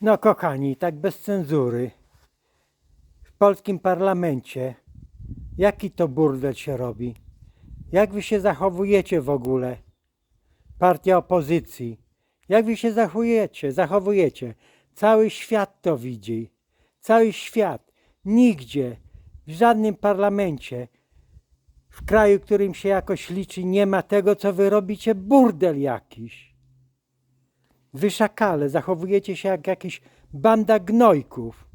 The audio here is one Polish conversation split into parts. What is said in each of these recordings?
No kochani, tak bez cenzury. W polskim parlamencie jaki to burdel się robi? Jak wy się zachowujecie w ogóle? Partia opozycji. Jak wy się zachowujecie? Zachowujecie. Cały świat to widzi. Cały świat. Nigdzie, w żadnym parlamencie, w kraju, którym się jakoś liczy, nie ma tego, co wy robicie. Burdel jakiś. Wy szakale, zachowujecie się jak jakaś banda gnojków.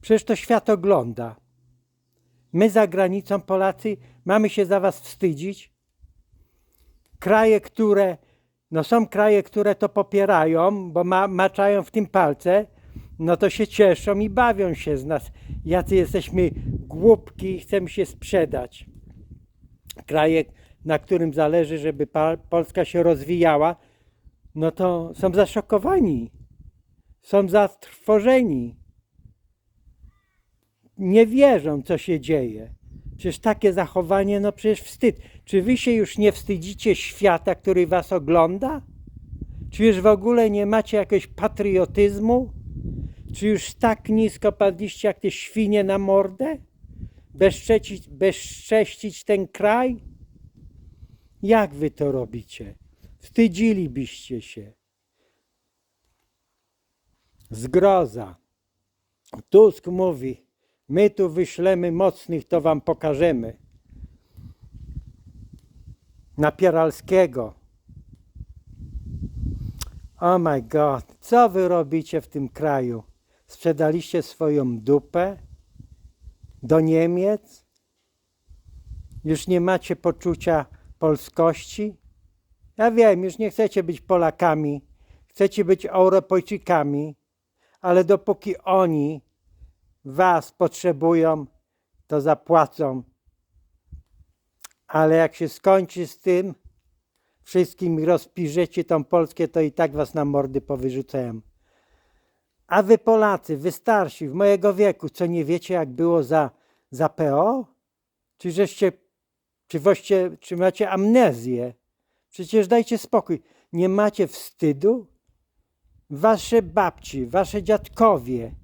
Przecież to świat ogląda. My za granicą, Polacy, mamy się za was wstydzić? Kraje, które, no są kraje, które to popierają, bo ma, maczają w tym palce, no to się cieszą i bawią się z nas. Jacy jesteśmy głupki i chcemy się sprzedać. Kraje, na którym zależy, żeby Polska się rozwijała, no to są zaszokowani, są zatrwożeni. Nie wierzą, co się dzieje. Przecież takie zachowanie, no przecież wstyd. Czy wy się już nie wstydzicie świata, który was ogląda? Czy już w ogóle nie macie jakiegoś patriotyzmu? Czy już tak nisko padliście jak te świnie na mordę? Bezcześcić, bezcześcić ten kraj? Jak wy to robicie? Wstydzilibyście się. Zgroza. Tusk mówi, my tu wyślemy mocnych, to wam pokażemy. Napieralskiego. Oh my God, co wy robicie w tym kraju? Sprzedaliście swoją dupę do Niemiec? Już nie macie poczucia polskości? Ja wiem, już nie chcecie być Polakami, chcecie być Europejczykami, ale dopóki oni was potrzebują, to zapłacą. Ale jak się skończy z tym, wszystkim i rozpiżecie tą Polskę, to i tak was na mordy powyrzucają. A wy Polacy, wy starsi, w mojego wieku, co nie wiecie jak było za, za PO? Czy żeście, czy, woście, czy macie amnezję? Przecież dajcie spokój. Nie macie wstydu? Wasze babci, wasze dziadkowie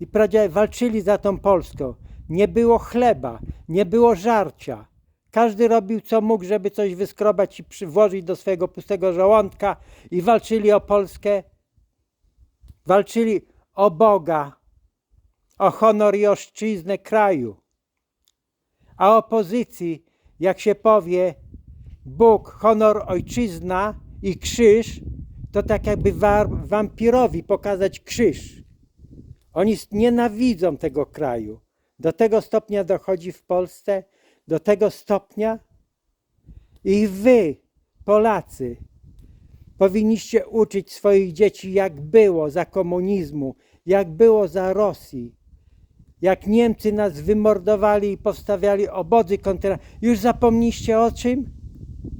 i pradziadowie walczyli za tą Polską. Nie było chleba, nie było żarcia. Każdy robił co mógł, żeby coś wyskrobać i przywozić do swojego pustego żołądka i walczyli o Polskę. Walczyli o Boga, o honor i oszczyznę kraju. A opozycji, jak się powie, Bóg, honor, ojczyzna i krzyż, to tak jakby wa- wampirowi pokazać krzyż. Oni nienawidzą tego kraju. Do tego stopnia dochodzi w Polsce, do tego stopnia. I wy, Polacy, powinniście uczyć swoich dzieci, jak było za komunizmu, jak było za Rosji, jak Niemcy nas wymordowali i powstawiali obozy koncentracyjne. Już zapomnieliście o czym?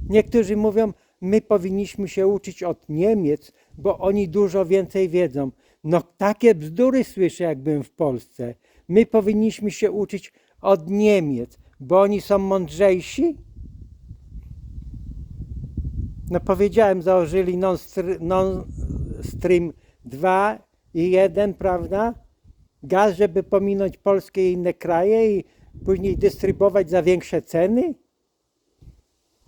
Niektórzy mówią, my powinniśmy się uczyć od Niemiec, bo oni dużo więcej wiedzą. No takie bzdury słyszę, jak byłem w Polsce. My powinniśmy się uczyć od Niemiec, bo oni są mądrzejsi? No powiedziałem, założyli non, str- non Stream 2 i 1, prawda? Gaz, żeby pominąć Polskę i inne kraje i później dystrybuować za większe ceny?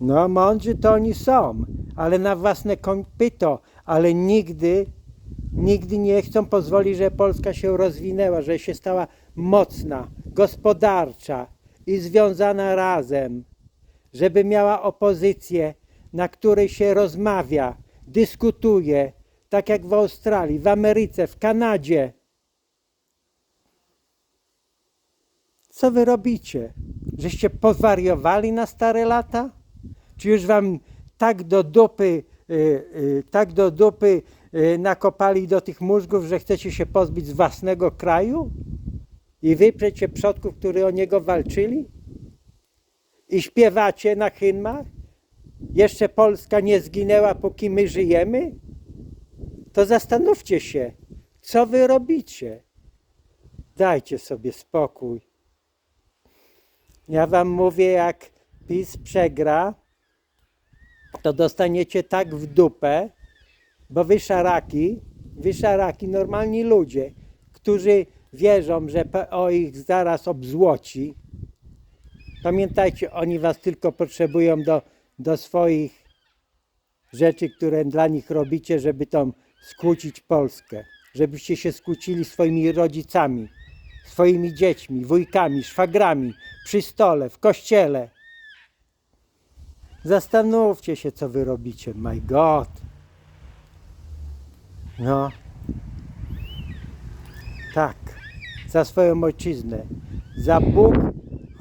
No, mądrzy to oni są, ale na własne kopyto, ale nigdy, nigdy nie chcą pozwolić, że Polska się rozwinęła, że się stała mocna, gospodarcza i związana razem, żeby miała opozycję, na której się rozmawia, dyskutuje, tak jak w Australii, w Ameryce, w Kanadzie. Co wy robicie? Żeście powariowali na stare lata? Czy już wam tak do dupy, y, y, tak do dupy y, nakopali do tych mózgów, że chcecie się pozbyć z własnego kraju? I wyprzecie przodków, którzy o niego walczyli? I śpiewacie na hymnach? Jeszcze Polska nie zginęła, póki my żyjemy? To zastanówcie się, co wy robicie. Dajcie sobie spokój. Ja wam mówię, jak PiS przegra, to dostaniecie tak w dupę, bo wy szaraki Wyszaraki, normalni ludzie, którzy wierzą, że PO ich zaraz obzłoci. Pamiętajcie, oni was tylko potrzebują do, do swoich rzeczy, które dla nich robicie, żeby tam skłócić Polskę. Żebyście się skłócili swoimi rodzicami, swoimi dziećmi, wujkami, szwagrami, przy stole, w kościele. Zastanówcie się, co wy robicie. My God. No. Tak. Za swoją ojczyznę. Za Bóg,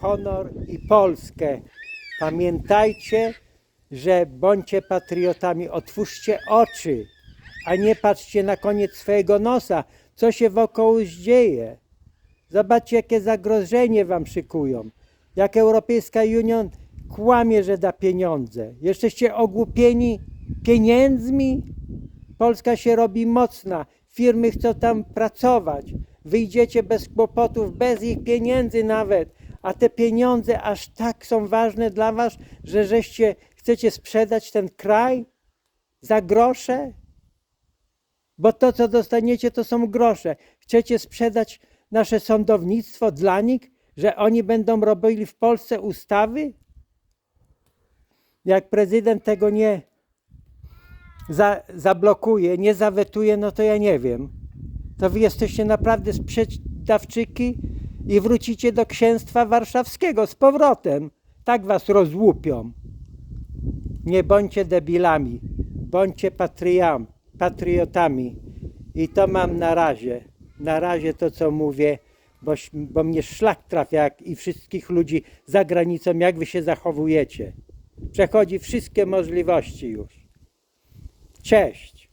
honor i Polskę. Pamiętajcie, że bądźcie patriotami. Otwórzcie oczy, a nie patrzcie na koniec swojego nosa, co się wokoło dzieje. Zobaczcie, jakie zagrożenie wam szykują. Jak Europejska Union kłamie, że da pieniądze. Jeszczeście ogłupieni pieniędzmi? Polska się robi mocna. Firmy chcą tam pracować. Wyjdziecie bez kłopotów, bez ich pieniędzy nawet. A te pieniądze aż tak są ważne dla was, że żeście chcecie sprzedać ten kraj za grosze? Bo to, co dostaniecie, to są grosze. Chcecie sprzedać nasze sądownictwo dla nich, że oni będą robili w Polsce ustawy? Jak prezydent tego nie za, zablokuje, nie zawetuje, no to ja nie wiem. To wy jesteście naprawdę sprzedawczyki i wrócicie do księstwa warszawskiego z powrotem. Tak was rozłupią. Nie bądźcie debilami, bądźcie patriam, patriotami. I to mam na razie. Na razie to, co mówię, bo, bo mnie szlak trafia, jak i wszystkich ludzi za granicą, jak wy się zachowujecie. Przechodzi wszystkie możliwości już. Cześć.